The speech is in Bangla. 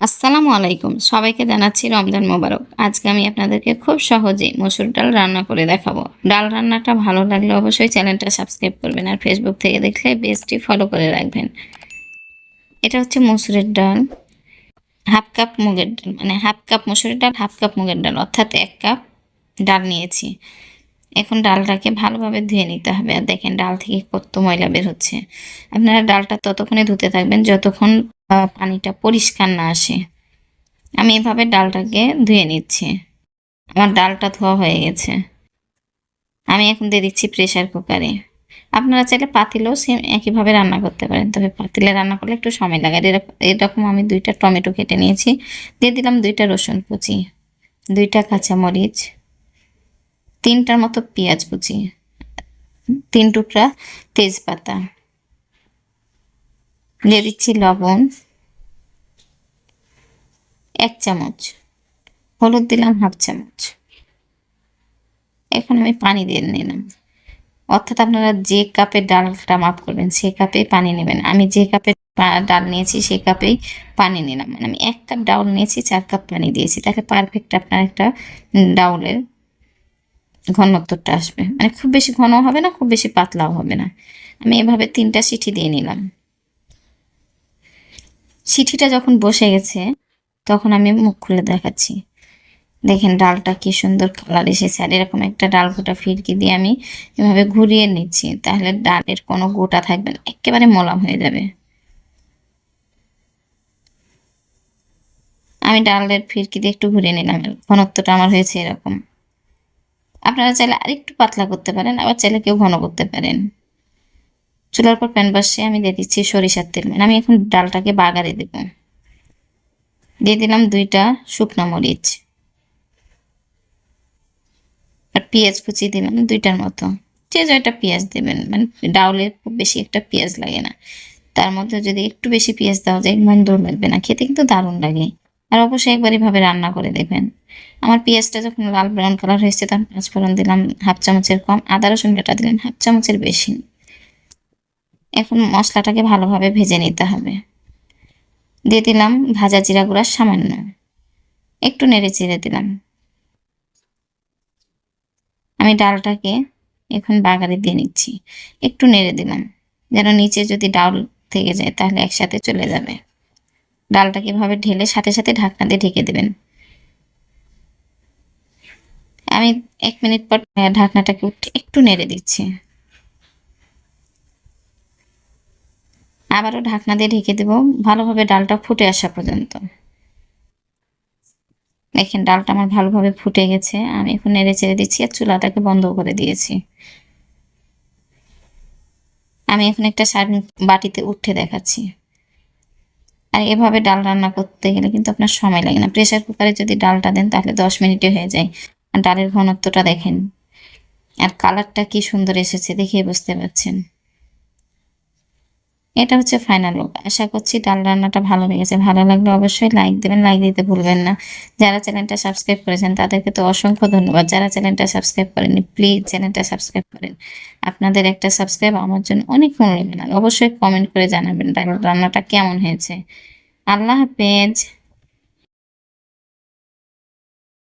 আসসালামু আলাইকুম। সবাইকে জানাচ্ছি রমজান মোবারক। আজকে আমি আপনাদেরকে খুব সহজেই মসুর ডাল রান্না করে দেখাবো। ডাল রান্নাটা ভালো লাগলে অবশ্যই চ্যানেলটা সাবস্ক্রাইব করবেন আর ফেসবুক থেকে দেখলে পেজটি ফলো করে রাখবেন। এটা হচ্ছে মসুরের ডাল। হাফ কাপ মুগের ডাল মানে হাফ কাপ মসুরের ডাল, হাফ কাপ মুগের ডাল, অর্থাৎ এক কাপ ডাল নিয়েছি। এখন ডালটাকে ভালোভাবে ধুয়ে নিতে হবে। আর দেখেন ডাল থেকে কত ময়লা বের হচ্ছে। আপনারা ডালটা ততক্ষণে ধুতে থাকবেন, যতক্ষণ পানিটা পরিষ্কার না আসে। আমি এভাবে ডালটাকে ধুয়ে নিচ্ছি। আমার ডালটা ধোয়া হয়ে গেছে। আমি এখন দিয়ে দিচ্ছি প্রেশার কুকারে। আপনারা চাইলে পাতিলেও সেম একইভাবে রান্না করতে পারেন, তবে পাতিলে রান্না করলে একটু সময় লাগে। এরকম আমি দুইটা টমেটো কেটে নিয়েছি। দিয়ে দিলাম দুইটা রসুন কুচি, দুইটা কাঁচামরিচ, তিনটার মতো পেঁয়াজ কুচি, তিন টুকরা তেজপাতা। দিয়ে দিচ্ছি লবণ। এক চামচ। হলুদ দিলাম হাফ চামচ। এখন আমি পানি দিয়ে নিলাম। অর্থাৎ আপনারা যে কাপে ডালটা মাপ করবেন সেই কাপে পানি নেবেন। আমি যে কাপে ডাল নিয়েছি সেই কাপেই পানি নিলাম। মানে আমি এক কাপ ডাউল নিয়েছি, চার কাপ পানি দিয়েছি। তাহলে পারফেক্ট আপনার একটা ডাউলের ঘনত্বটা আসবে। মানে খুব বেশি ঘন হবে না, খুব বেশি পাতলাও হবে না। আমি এভাবে তিনটা সিটি দিয়ে নিলাম। সিটিটা যখন বসে গেছে, তখন আমি মুখ খুলে দেখাচ্ছি। দেখেন ডালটা কি সুন্দর কালার এসেছে, আর এরকম একটা ডাল গোটা ফিরকি দিয়ে আমি এভাবে ঘুরিয়ে নিচ্ছি, তাহলে ডালের কোনো গোটা থাকবে না, একেবারে মলাম হয়ে যাবে। আমি ডালের ফিরকি দিয়ে একটু ঘুরিয়ে নিলাম, ঘনত্বটা আমার হয়েছে এরকম। আপনারা চাইলে আরেকটু পাতলা করতে পারেন, আবার চাইলে কেউ ঘন করতে পারেন। চুলার পর প্যান বসে আমি দিয়ে দিচ্ছি সরিষার তেল। মানে আমি এখন ডালটাকে বাগারে দেব। দিয়ে দিলাম দুইটা শুকনো মরিচ আর পেঁয়াজ কুচি দিলাম দুইটার মতো। যে জয়টা পেঁয়াজ দেবেন মানে ডাউলে খুব বেশি একটা পেঁয়াজ লাগে না। তার মধ্যে যদি একটু বেশি পেঁয়াজ দেওয়া যায় মন্দ লাগবে না, খেতে কিন্তু দারুণ লাগে। আর অবশ্যই একবার এভাবে রান্না করে দেবেন। আমার পেঁয়াজটা যখন লাল ব্রাউন কালার হয়েছে তখন পাঁচফোড়ন দিলাম হাফ চামচের কম, আদা রসুন বাটা দিলেন হাফ চামচের বেশি। এখন মশলাটাকে ভালোভাবে ভেজে নিতে হবে। দিয়ে দিলাম ভাজা জিরা গুঁড়া সামান্য। একটু নেড়ে চেড়ে দিলাম। আমি ডালটাকে এখন বাগারে দিয়ে নিচ্ছি। একটু নেড়ে দিলাম। যেন নিচে যদি ডাল থেকে যায় তাহলে একসাথে চলে যাবে। ডালটাকে এভাবে ঢেলে সাথে সাথে ঢাকনা দিয়ে ঢেকে দেবেন। আমি এক মিনিট পর ঢাকনাটাকে একটু নেড়ে দিচ্ছি। আবারও ঢাকনা দিয়ে ঢেকে দেব। ভালোভাবে ডালটা ফুটে আসা পর্যন্ত। দেখেন, ডালটা আমার ভালোভাবে ফুটে গেছে। আমি এখন নেড়ে চেড়ে দিচ্ছি আর চুলাটাকে বন্ধ করে দিয়েছি। আমি এখন একটা সার্ভিং বাটিতে উঠে দেখাচ্ছি। আর এভাবে ডাল রান্না করতে গেলে কিন্তু আপনার সময় লাগে না। প্রেশার কুকারে যদি ডালটা দেন তাহলে দশ মিনিটে হয়ে যায়। আর ডালের ঘনত্বটা দেখেন। আর কালারটা কি সুন্দর এসেছে দেখে বুঝতে পারছেন। এটা হচ্ছে ফাইনাল লুক আশা করছি ডাল রান্নাটা ভালো লেগেছে। ভালো লাগলে অবশ্যই লাইক দেবেন লাইক দিতে ভুলবেন না। যারা চ্যানেলটা সাবস্ক্রাইব করেছেন, তাদেরকে তো অসংখ্য ধন্যবাদ। যারা চ্যানেলটা সাবস্ক্রাইব করেনি প্লিজ চ্যানেলটা সাবস্ক্রাইব করেন। আপনাদের একটা সাবস্ক্রাইব আমার জন্য অনেক মনে আর অবশ্যই কমেন্ট করে জানাবেন ডাল রান্নাটা কেমন হয়েছে। আল্লাহ হাফেজ।